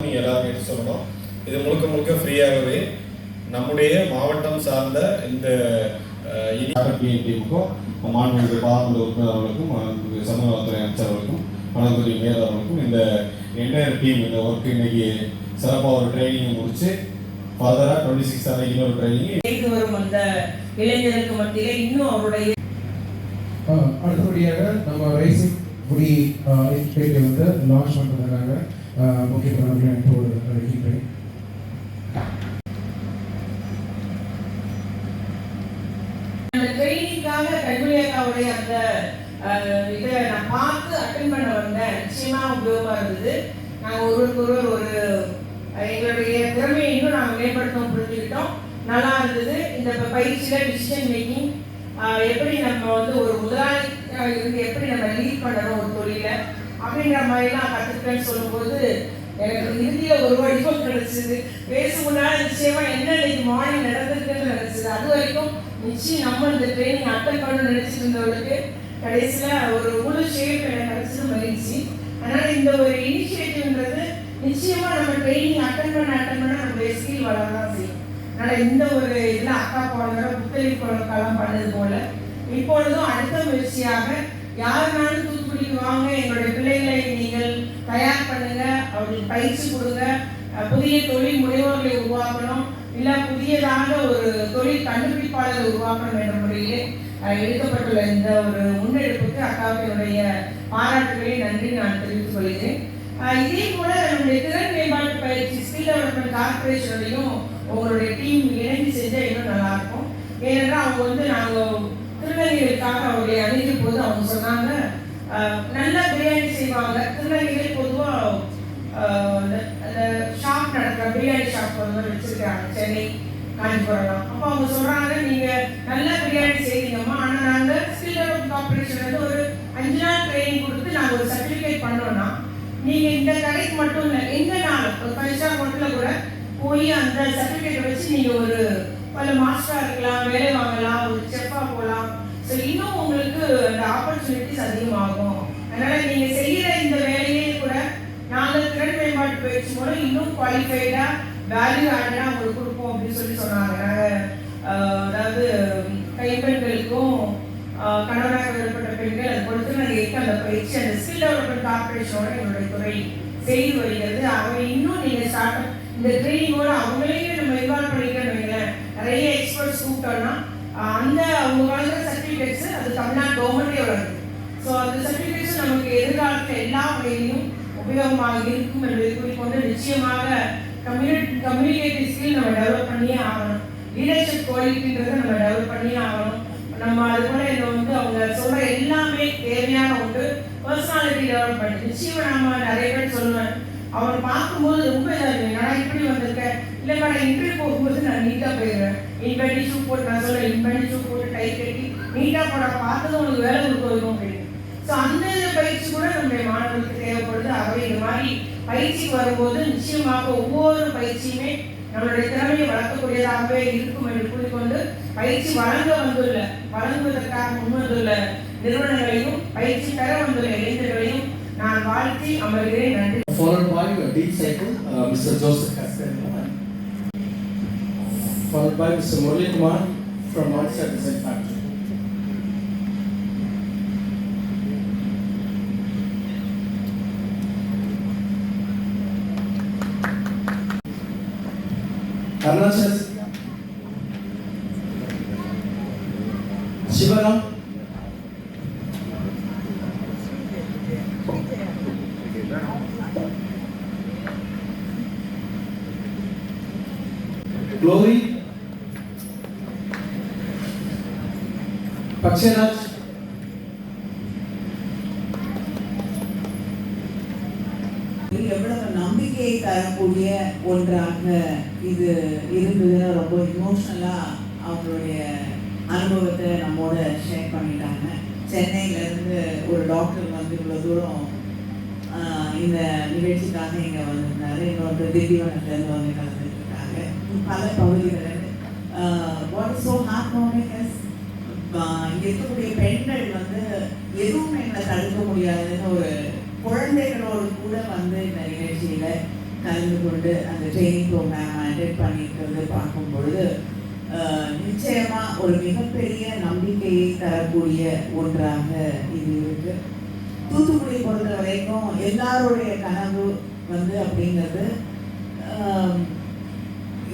நீங்க எல்லாரும் எடுத்து சொல்லணும் இது முழுக்க முழுக்க ஃப்ரீயாகவே நம்முடைய மாவட்டம் சார்ந்த இந்த டீமுக்கும் மாண்புமிகு பாராளுமன்ற உறுப்பினர் அவர்களுக்கும் மாண்புமிகு சமூக நலத்துறை அமைச்சர் அவர்களுக்கும் வனத்துறை மேயர் அவர்களுக்கும் இந்த என்டையர் டீம் இந்த ஒர்க் இன்னைக்கு சிறப்பாக ஒரு ட்ரைனிங் முடிச்சு ஃபர்தராக டுவெண்ட்டி சிக்ஸ் அன்னைக்கு இன்னொரு ட்ரைனிங் வரும் அந்த இளைஞருக்கு மத்தியிலே இன்னும் அவருடைய ஆஹ் அடுத்தபடியாக நம்ம ரைசிங் குடி இன்ஸ்டியூட்டை வந்து லான்ச் பண்ணுறதுக்காக முக்கிய பிரதமர் இப்போது அழைக்கின்றேன் அந்த ட்ரைனிங்காக கல்வியாக்காவுடைய அந்த இதை நான் பார்த்து அட்டன் பண்ண வந்தேன். நிச்சயமா உபயோகமா இருந்தது. நாங்கள் ஒருவருக்கு ஒருவர் ஒரு எங்களுடைய திறமையை இன்னும் நாங்கள் மேம்படுத்தவும் புரிஞ்சுக்கிட்டோம். நல்லா இருந்தது. இந்த ப- டிசிஷன் மேக்கிங் எப்படி நம்ம வந்து ஒரு முதலாளி இருந்து எப்படி நம்ம லீட் பண்ணணும் ஒரு தொழிலை அப்படிங்கிற மாதிரிலாம் கற்றுக்கிட்டேன்னு சொல்லும்போது எனக்கு இறுதியில ஒரு வடிவம் கிடைச்சிது. பேசுமுன்னால நிச்சயமா என்ன இன்னைக்கு மார்னிங் நடந்திருக்குன்னு நினைச்சது. அது வரைக்கும் நிச்சயம் நம்ம இந்த ட்ரைனிங் அட்டன் பண்ணணும்னு நினைச்சிட்டு இருந்தவளுக்கு கடைசியில ஒரு முழு ஷேப் எனக்கு கிடைச்சது மகிழ்ச்சி. அதனால இந்த ஒரு இனிஷியேட்டிவ்ன்றது நிச்சயமா நம்ம ட்ரைனிங் அட்டன் பண்ண அட்டன் பண்ண நம்ம ஸ்கில் வளரதான் செய்யும். அதனால இந்த ஒரு இதில் அக்கா போன புத்தகி காலம் பண்ணது போல இப்பொழுதும் அடுத்த முயற்சியாக யாருனாலும் தூத்துக்குடிக்கு வாங்க எங்களுடைய பிள்ளைகளை நீங்கள் தயார் பண்ணுங்க அவர்களுக்கு பயிற்சி கொடுங்க. புதிய தொழில் முனைவோர்களை உருவாக்கணும். இல்லை புதியதாக ஒரு தொழில் கண்டுபிடிப்பாளரை உருவாக்கணும் என்ற முறையிலே எடுக்கப்பட்டுள்ள இந்த ஒரு முன்னெடுப்புக்கு அக்காவினுடைய பாராட்டுகளை நன்றி நான் தெரிவித்துக் கொள்கிறேன். இதே போல நம்முடைய திறன் மேம்பாட்டு பயிற்சி ஸ்கில் டெவலப்மெண்ட் கார்பரேஷன்லையும் உங்களுடைய டீம் இணைந்து செஞ்சால் இன்னும் நல்லா இருக்கும் ஏனென்றால் அவங்க வந்து நாங்கள் திருநெல்வேலிக்காக அவருடைய அணுகிய போது அவங்க சொன்னாங்க நல்லா பிரியாணி செய்வாங்க. திருநெல்வேலி பொதுவாக அந்த ஷாப் நடக்கிற பிரியாணி ஷாப் வந்து வச்சிருக்காங்க சென்னை காஞ்சிபுரம் அப்போ அவங்க சொல்றாங்க நீங்க நல்ல பிரியாணி செய்வீங்கம்மா ஆனா நாங்க ஸ்கில் டெவலப் கார்பரேஷன் வந்து ஒரு அஞ்சு நாள் ட்ரைனிங் கொடுத்து நாங்க ஒரு சர்டிஃபிகேட் பண்ணோம்னா நீங்க இந்த கடைக்கு மட்டும் இல்லை எந்த நாள் ஒரு ஃபைவ் ஸ்டார் ஹோட்டலில் கூட போய் அந்த சர்டிஃபிகேட்டை வச்சு நீங்க ஒரு பல மாஸ்டரா இருக்கலாம் வேலை வாங்கலாம் ஒரு செஃபாக ஸோ இன்னும் உங்களுக்கு இந்த ஆப்பர்ச்சுனிட்டிஸ் அதிகமாகும். அதனால நீங்க செய்யற இந்த வேலையே கூட நாங்கள் திறன் மேம்பாட்டு பயிற்சி மூலம் இன்னும் குவாலிஃபைடா வேல்யூ ஆடா உங்களுக்கு கொடுப்போம் அப்படின்னு சொல்லி சொன்னாங்க. அதாவது கைப்பெண்களுக்கும் ஆஹ், கணவராக விருப்பப்பட்ட பெண்கள் அது கொடுத்து நாங்கள் எடுத்து அந்த பயிற்சி அந்த ஸ்கில் டெவலப்மெண்ட் கார்பரேஷனோட எங்களுடைய துறை செய்து வருகிறது. அவங்க இன்னும் நீங்கள் ஸ்டார்ட் இந்த ட்ரைனிங்கோட அவங்களையும் நம்ம இன்வால்வ் பண்ணிக்கிறோம் நிறைய எக்ஸ்பர்ட்ஸ் கூப்பிட்டோம்னா அந்த அவங்க வழங்குற சர்டிஃபிகேட்ஸ் அது தமிழ்நாடு கவர்மெண்டே வழங்குது ஸோ அந்த சர்டிஃபிகேட்ஸ் நமக்கு எதிர்காலத்தில் எல்லா வகையிலும் உபயோகமாக இருக்கும் என்பதை குறிக்கொண்டு நிச்சயமாக கம்யூனிட் கம்யூனிகேட்டிவ் ஸ்கில் நம்ம டெவலப் பண்ணியே ஆகணும். லீடர்ஷிப் குவாலிட்டின்றதை நம்ம டெவலப் பண்ணியே ஆகணும். நம்ம அது போல இதை வந்து அவங்க சொல்ற எல்லாமே தேவையான ஒன்று பர்சனாலிட்டி பண்ணி நிச்சயம் நம்ம நிறைய பேர் சொல்லுவேன். அவரை பார்க்கும்போது ரொம்ப இதாக இருக்கு இப்படி வந்திருக்கேன் இல்லைப்பா நான் இன்டர்வியூ போகும்போது நான் நீட்டாக போயிடுவேன் இன்பேண்டி ஷூ போட்டு நான் சொல்ல இன்பேண்டி ஷூ போட்டு டை கட்டி நீட்டாக போட பார்த்தது உங்களுக்கு வேலை கொடுக்கணும் அப்படின்னு. ஸோ அந்த பயிற்சி கூட நம்முடைய மாணவர்களுக்கு தேவைப்படுது. அவை இந்த மாதிரி பயிற்சிக்கு வரும்போது நிச்சயமாக ஒவ்வொரு பயிற்சியுமே நம்மளுடைய திறமையை வளர்க்கக்கூடியதாகவே இருக்கும் என்று கூறிக்கொண்டு பயிற்சி வழங்க வந்துள்ள வழங்குவதற்காக முன்வந்துள்ள நிறுவனங்களையும் பயிற்சி பெற வந்துள்ள இளைஞர்களையும் நான் வாழ்த்தி அமர்கிறேன். நன்றி. Followed by a cycle mister Joseph followed by Mr. Murali Kumar from Monster Design Factory. Arunachal Shivaram Glory, പക്ഷേ எவ்வளவு நம்பிக்கையை தரக்கூடிய ஒன்றாக இது இருந்ததுன்னு ரொம்ப இமோஷனலாக அவங்களுடைய அனுபவத்தை நம்மோட ஷேர் பண்ணிட்டாங்க. சென்னையிலேருந்து ஒரு டாக்டர் வந்து இவ்வளோ தூரம் ஆஹ், இந்த நிகழ்ச்சிக்காக இங்கே வந்திருந்தாரு. இன்னொரு திண்டிவனத்துலேருந்து வந்து கலந்துருக்காங்க பல பகுதிகளில் வாட் இஸ் ஸோ ஹார்ட் மோனிங் இங்கே இருக்கக்கூடிய பெண்கள் வந்து எதுவும் எங்களை தடுக்க முடியாதுன்னு ஒரு குழந்தைகளோடு கூட வந்து இந்த நிகழ்ச்சியில் கலந்து கொண்டு அந்த ட்ரெயினிங் ப்ரோக்ராம் அட்டென்ட் பண்ணியிருக்கிறது பார்க்கும் பொழுது நிச்சயமாக ஒரு மிகப்பெரிய நம்பிக்கையை தரக்கூடிய ஒன்றாக இது இருக்கு. தூத்துக்குடி பொறுத்த வரைக்கும் எல்லாருடைய கனவு வந்து அப்படிங்கிறது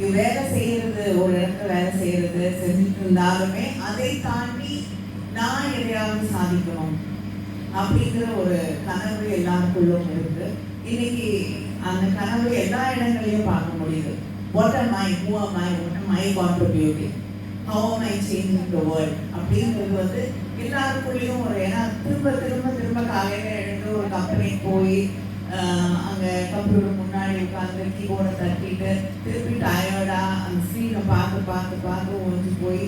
இது வேலை செய்யறது ஒரு இடத்துல வேலை செய்யறது செஞ்சுட்டு இருந்தாலுமே அதை தாண்டி நான் எதையாவது சாதிக்கணும் அப்படிங்கிற ஒரு கனவு எல்லாருக்குள்ளும் இருக்கு. இன்னைக்கு அந்த கனவு எல்லா இடங்களையும் பார்க்க முடியுது. What are my who are my what are my contributing how am I changing the world அப்படிங்கிறது வந்து எல்லாருக்குள்ளேயும் ஒரு ஏன்னா திரும்ப திரும்ப திரும்ப காலையில் எழுந்து ஒரு கம்பெனிக்கு போய் அங்க கம்ப்யூட்டர் முன்னாடி உட்காந்து கீபோர்டை தட்டிட்டு திருப்பி டயர்டாக அந்த ஸ்க்ரீனை பார்த்து பார்த்து பார்த்து ஒழிஞ்சு போய்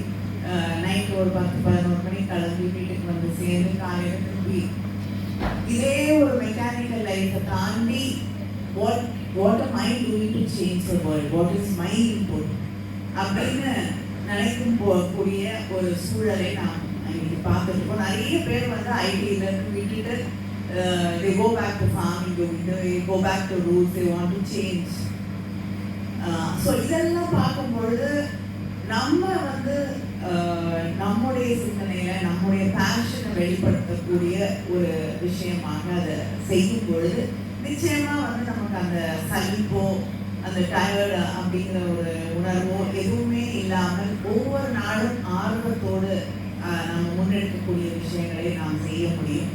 நைட் ஒரு பத்து பதினோரு மணிக்கு கிளம்பி வீட்டுக்கு வந்து சேர்ந்து காலையில் திருப்பி. இதே ஒரு மெக்கானிக்கல் லைஃப்பை தாண்டி what what a I doing to change world what is my my அப்படின்னு நினைக்கும் போகக்கூடிய ஒரு சூழலை நான் இன்னைக்கு பார்த்துட்டு இருக்கோம். நிறைய பேர் வந்து ஐடியில இருந்து uh, they go back to farming they go back to roots they want to change. Uh, so இதெல்லாம் பார்க்கும்பொழுது நம்ம வந்து uh, நம்முடைய சிந்தனையில் நம்முடைய பேஷனை வெளிப்படுத்தக்கூடிய ஒரு விஷயமாக அதை செய்யும் பொழுது நிச்சயமாக வந்து நமக்கு அந்த சலிப்போ அந்த டயர்டு அப்படிங்கிற ஒரு உணர்வோ எதுவுமே இல்லாமல் ஒவ்வொரு நாளும் ஆர்வத்தோடு uh, நம்ம முன்னெடுக்கக்கூடிய விஷயங்களை நாம் செய்ய முடியும்.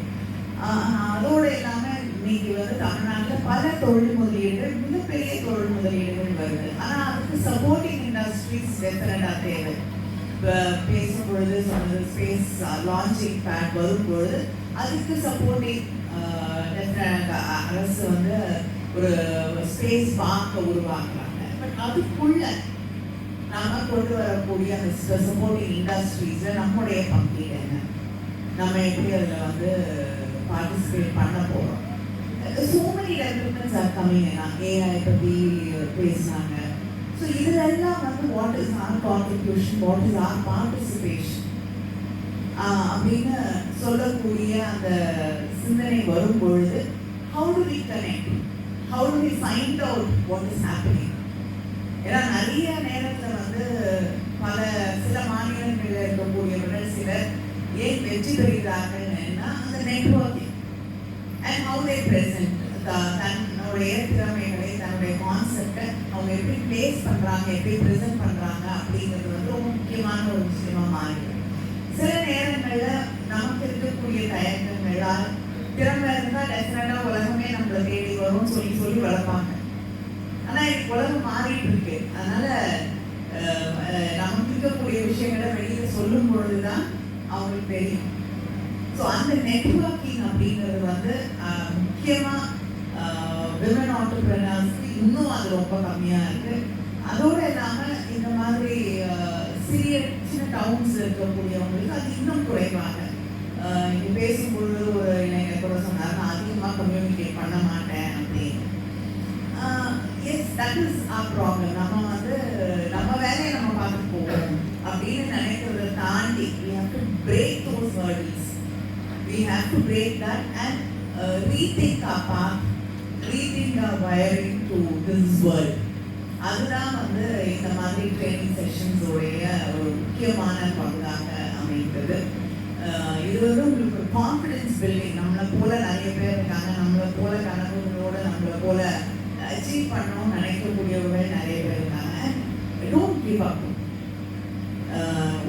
அதோடு இல்லாமல் இன்னைக்கு வந்து தமிழ்நாட்டில் பல தொழில் முதலீடுகள் மிகப்பெரிய தொழில் முதலீடுகள் வருது. ஆனால் அதுக்கு சப்போர்ட்டிங் இண்டஸ்ட்ரீஸ் டெஃபினட்டாக தேவை. இப்போ பேசும்பொழுது சொன்னது ஸ்பேஸ் லான்ச்சிங் பேட் வரும்பொழுது அதுக்கு சப்போர்ட்டிங் அரசு வந்து ஒரு ஸ்பேஸ் பார்க்க உருவாக்குறாங்க. பட் அதுக்குள்ள நாம கொண்டு வரக்கூடிய அந்த சப்போர்ட்டிங் இண்டஸ்ட்ரீஸில் நம்முடைய பங்கீடு என்ன? நம்ம எப்படி அதில் வந்து பார்ட்டிசிபேட் பண்ண போகிறோம் so many developments are coming in AI பற்றி பேசினாங்க. ஸோ இதெல்லாம் வந்து what is our contribution what is our participation அப்படின்னு சொல்லக்கூடிய அந்த சிந்தனை வரும் பொழுது how do we connect how do we find out what is happening ஏன்னா நிறைய நேரத்தில் வந்து பல சில மாநிலங்களில் இருக்கக்கூடியவர்கள் சிலர் ஏன் வெற்றி பெறுகிறார்கள்னா அந்த நெட்ஒர்க் அவங்க ஹவு பிரசன்ட் தன்னுடைய திறமைகளை தன்னுடைய கான்செப்டை அவங்க எப்படி பிளேஸ் பண்ணுறாங்க எப்படி ப்ரெசென்ட் பண்ணுறாங்க அப்படிங்கிறது வந்து ரொம்ப முக்கியமான ஒரு விஷயமா மாறிடும். சில நேரங்களில் நமக்கு இருக்கக்கூடிய தயக்கங்களால் திறமை இருந்தால் டெஃபினட்டாக உலகமே நம்மளை தேடி வரும்னு சொல்லி சொல்லி வளர்ப்பாங்க. ஆனால் இப்போ உலகம் மாறிட்டு இருக்கு. அதனால நமக்கு இருக்கக்கூடிய விஷயங்களை வெளியில் சொல்லும் பொழுது தான் அவங்களுக்கு தெரியும். ஸோ அந்த நெட்வொர்க்கிங் அப்படிங்கிறது வந்து முக்கியமாக விமன் ஆண்டர்பிரினர்ஸ்க்கு இன்னும் அது ரொம்ப கம்மியாக இருக்குது அதோடு இல்லாமல் இந்த மாதிரி சிறிய சின்ன டவுன்ஸ் இருக்கக்கூடியவங்களுக்கு அது இன்னும் குறைவாக. அஹ், பேசும்பொழுது ஒரு இளைஞர் கூட சொன்னார் நான் அதிகமாக கம்யூனிகேட் பண்ண மாட்டேன் அப்படின்னு. Yes that is a problem நம்ம வந்து நம்ம வேலையை நம்ம பார்த்துட்டு போவோம் அப்படின்னு நினைக்கிறத தாண்டி we have to break those we have to break that and uh, rethink our path rethink our wiring to this world. அதுதான் வந்து இந்த மாதிரி ட்ரைனிங் செஷன்ஸ் உடைய ஒரு முக்கியமான பங்காக அமைந்தது. இது வந்து உங்களுக்கு கான்ஃபிடன்ஸ் பில்டிங் நம்மளை போல நிறைய பேர் இருக்காங்க. நம்மளை போல கனவுகளோட நம்மளை போல அச்சீவ் பண்ணணும்னு நினைக்கக்கூடியவர்கள் நிறைய பேர் இருக்காங்க. டோன்ட் கிவ் அப்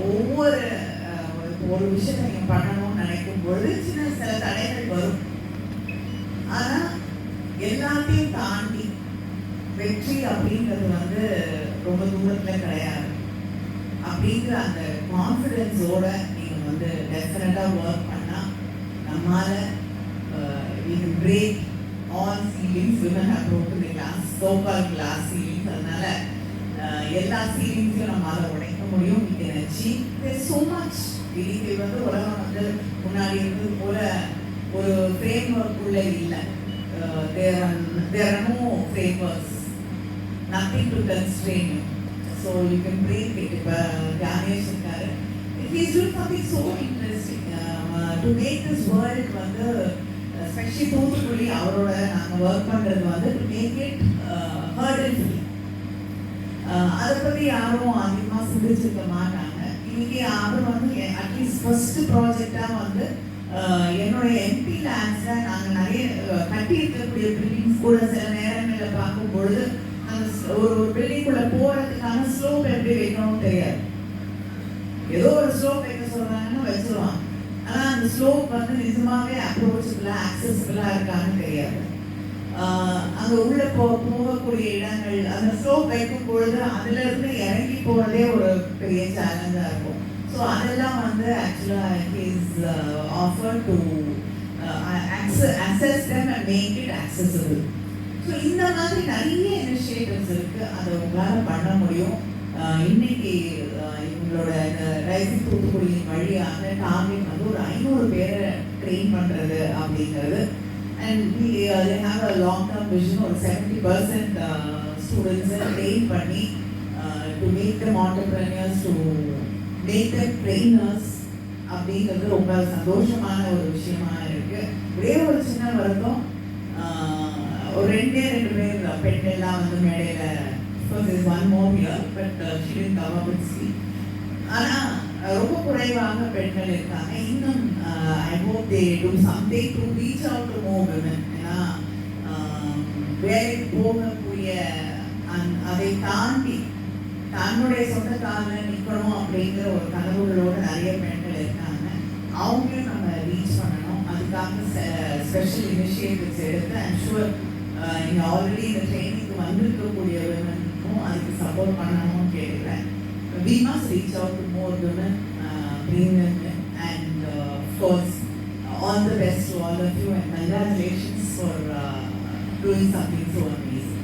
ஒவ்வொரு ஒரு- விஷயத்தை நீங்கள் பண்ணணும். ஒரு சின்ன சில தடைகள் வரும். ஆனால் எல்லாத்தையும் தாண்டி வெற்றி அப்படிங்கிறது வந்து ரொம்ப தூரத்தில் கிடையாது. அப்படிங்கிற அந்த கான்ஃபிடென்ஸோட நீங்கள் வந்து டெஃபினட்டாக ஒர்க் பண்ணால் நம்மால இது break all ceilings women women glass broken glass ceilings அதனால எல்லா சீலிங்ஸையும் நம்மளால உடைக்க முடியும். we can achieve there's much வந்து உலகம் வந்து முன்னாடி இருந்தது போல ஒரு ஃப்ரேம் ஒர்க் உள்ள இல்லை. There there are no frame works nothing to constrain you. So you இப்போ uh, Ganesh இருக்காரு. It is you so interesting. Interesting to make this world வந்து uh, ஸ்பெஷலி தூத்துக்குடி அவரோட நாங்கள் ஒர்க் பண்ணுறது வந்து டு மேக் இட் ஹர்டல் அதை பற்றி யாரும் அதிகமாக சிந்திச்சிருக்க மாட்டாங்க. இன்னைக்கு அவர் வந்து அட்லீஸ்ட் ஃபர்ஸ்ட் ப்ராஜெக்டாக வந்து என்னுடைய எம்பி லேண்ட்ஸை நாங்கள் நிறைய கட்டி இருக்கக்கூடிய பில்டிங்ஸ் கூட சில நேரங்களில் பார்க்கும் பொழுது அந்த ஒரு ஒரு பில்டிங்குள்ளே போகிறதுக்கான ஸ்லோப் எப்படி வைக்கணும்னு தெரியாது. ஏதோ ஒரு ஸ்லோப் வைக்க சொல்கிறாங்கன்னு வச்சுருவாங்க. ஆனால் அந்த ஸ்லோப் வந்து நிஜமாவே அப்ரோச்சபிளாக ஆக்சசிபிளா இருக்கான்னு தெரியாது. அங்க உள்ள போ போகக்கூடிய இடங்கள் அந்த ஸ்லோப் வைக்கும் பொழுது அதுல இருந்து இறங்கி போகிறதே ஒரு பெரிய சேலஞ்சா இருக்கும். ஸோ அதெல்லாம் வந்து actually is offer to access them and make it accessible so இந்த மாதிரி நிறைய இனிஷியேட்டிவ்ஸ் இருக்கு. அதை உங்களால் பண்ண முடியும். இன்னைக்கு இவங்களோட இந்த ரைசிங் தூத்துக்குடியின் வழியாக டார்கெட் வந்து ஒரு ஐநூறு பேரை ட்ரெயின் பண்ணுறது அப்படிங்கிறது. And long term vision long term vision uh, students percent train train பண்ணி uh, to make them entrepreneurs to make them trainers அப்படிங்கிறது ரொம்ப சந்தோஷமான ஒரு விஷயமா இருக்கு. ஒரே ஒரு சின்ன வருத்தம் ஒரு ரெண்டே ரெண்டு பேர் பெண்கள்லாம் வந்து மேடையில் one more year but she didn't come ஆனால் ரொம்ப குறைவாக பெண்கள் இருக்காங்க. இன்னும் I hope they do something to reach out to more women ஏன்னா வேலைக்கு போகக்கூடிய அந் அதை தாண்டி தன்னுடைய சொந்த காலில் நிற்கணும் அப்படிங்கிற ஒரு கனவுகளோடு நிறைய பெண்கள் இருக்காங்க. அவங்களையும் நம்ம ரீச் பண்ணணும். அதுக்காக ஸ்பெஷல் இனிஷியேட்டிவ்ஸ் எடுத்து ஐம் ஷுவர் இங்கே ஆல்ரெடி இந்த ட்ரைனிங்க்கு வந்திருக்கக்கூடிய விமனுக்கும் அதுக்கு சப்போர்ட் பண்ணணும்னு கேட்குறேன் we must reach out to more women, uh, bring them and uh, of course, all the best to all of you, and congratulations for uh, doing something so amazing.